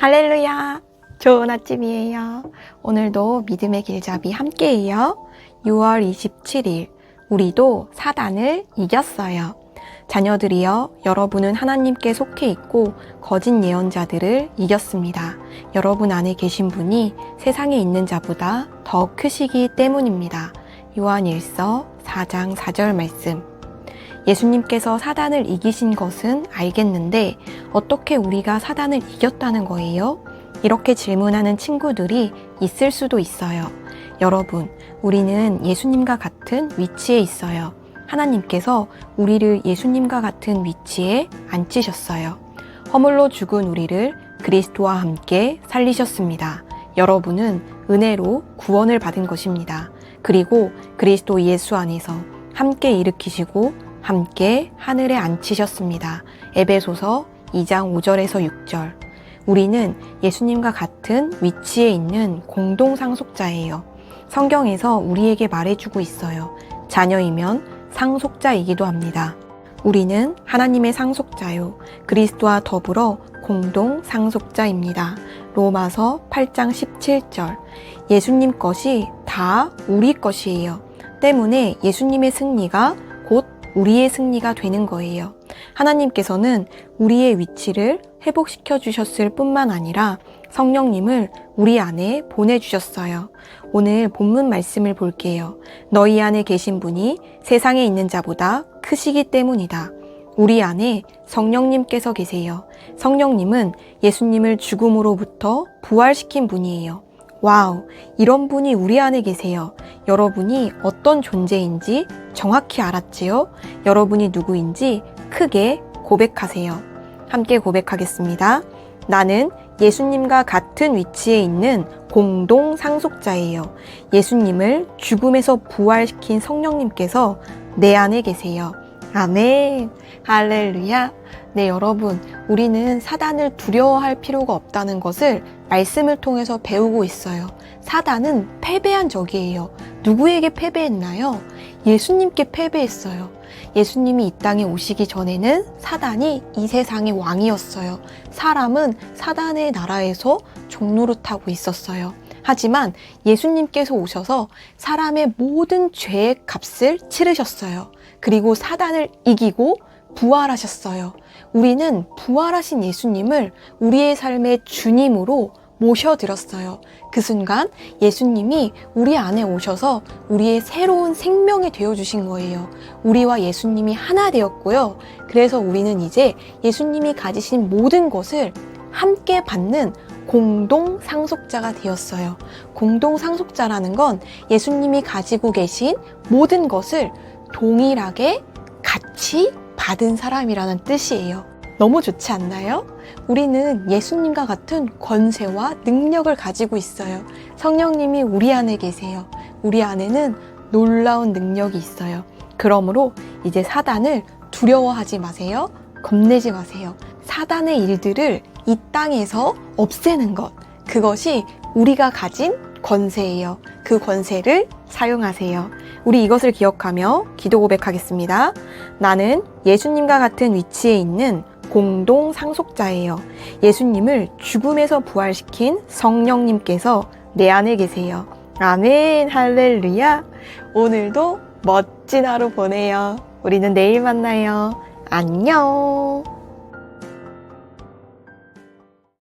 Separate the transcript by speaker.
Speaker 1: 할렐루야! 좋은 아침이에요. 오늘도 믿음의 길잡이 함께해요. 6월 27일, 우리도 사단을 이겼어요. 자녀들이여, 여러분은 하나님께 속해 있고 거짓 예언자들을 이겼습니다. 여러분 안에 계신 분이 세상에 있는 자보다 더 크시기 때문입니다. 요한 1서 4장 4절 말씀. 예수님께서 사단을 이기신 것은 알겠는데 어떻게 우리가 사단을 이겼다는 거예요? 이렇게 질문하는 친구들이 있을 수도 있어요. 여러분, 우리는 예수님과 같은 위치에 있어요. 하나님께서 우리를 예수님과 같은 위치에 앉히셨어요. 허물로 죽은 우리를 그리스도와 함께 살리셨습니다. 여러분은 은혜로 구원을 받은 것입니다. 그리고 그리스도 예수 안에서 함께 일으키시고 함께 하늘에 앉히셨습니다. 에베소서 2장 5절에서 6절. 우리는 예수님과 같은 위치에 있는 공동 상속자예요. 성경에서 우리에게 말해주고 있어요. 자녀이면 상속자이기도 합니다. 우리는 하나님의 상속자요. 그리스도와 더불어 공동 상속자입니다. 로마서 8장 17절. 예수님 것이 다 우리 것이에요. 때문에 예수님의 승리가 곧 우리의 승리가 되는 거예요. 하나님께서는 우리의 위치를 회복시켜 주셨을 뿐만 아니라 성령님을 우리 안에 보내주셨어요. 오늘 본문 말씀을 볼게요. 너희 안에 계신 분이 세상에 있는 자보다 크시기 때문이다. 우리 안에 성령님께서 계세요. 성령님은 예수님을 죽음으로부터 부활시킨 분이에요. 와우, 이런 분이 우리 안에 계세요. 여러분이 어떤 존재인지 정확히 알았지요? 여러분이 누구인지 크게 고백하세요. 함께 고백하겠습니다. 나는 예수님과 같은 위치에 있는 공동 상속자예요. 예수님을 죽음에서 부활시킨 성령님께서 내 안에 계세요. 아멘. 할렐루야. 네, 여러분. 우리는 사단을 두려워할 필요가 없다는 것을 말씀을 통해서 배우고 있어요. 사단은 패배한 적이에요. 누구에게 패배했나요? 예수님께 패배했어요. 예수님이 이 땅에 오시기 전에는 사단이 이 세상의 왕이었어요. 사람은 사단의 나라에서 종노릇하고 있었어요. 하지만 예수님께서 오셔서 사람의 모든 죄의 값을 치르셨어요. 그리고 사단을 이기고 부활하셨어요. 우리는 부활하신 예수님을 우리의 삶의 주님으로 모셔드렸어요. 그 순간 예수님이 우리 안에 오셔서 우리의 새로운 생명이 되어주신 거예요. 우리와 예수님이 하나 되었고요. 그래서 우리는 이제 예수님이 가지신 모든 것을 함께 받는 공동 상속자가 되었어요. 공동 상속자라는 건 예수님이 가지고 계신 모든 것을 동일하게 같이 받은 사람이라는 뜻이에요. 너무 좋지 않나요? 우리는 예수님과 같은 권세와 능력을 가지고 있어요. 성령님이 우리 안에 계세요. 우리 안에는 놀라운 능력이 있어요. 그러므로 이제 사단을 두려워하지 마세요. 겁내지 마세요. 사단의 일들을 이 땅에서 없애는 것. 그것이 우리가 가진 권세예요. 그 권세를 사용하세요. 우리 이것을 기억하며 기도 고백하겠습니다. 나는 예수님과 같은 위치에 있는 공동 상속자예요. 예수님을 죽음에서 부활시킨 성령님께서 내 안에 계세요. 아멘, 할렐루야. 오늘도 멋진 하루 보내요. 우리는 내일 만나요. 안녕.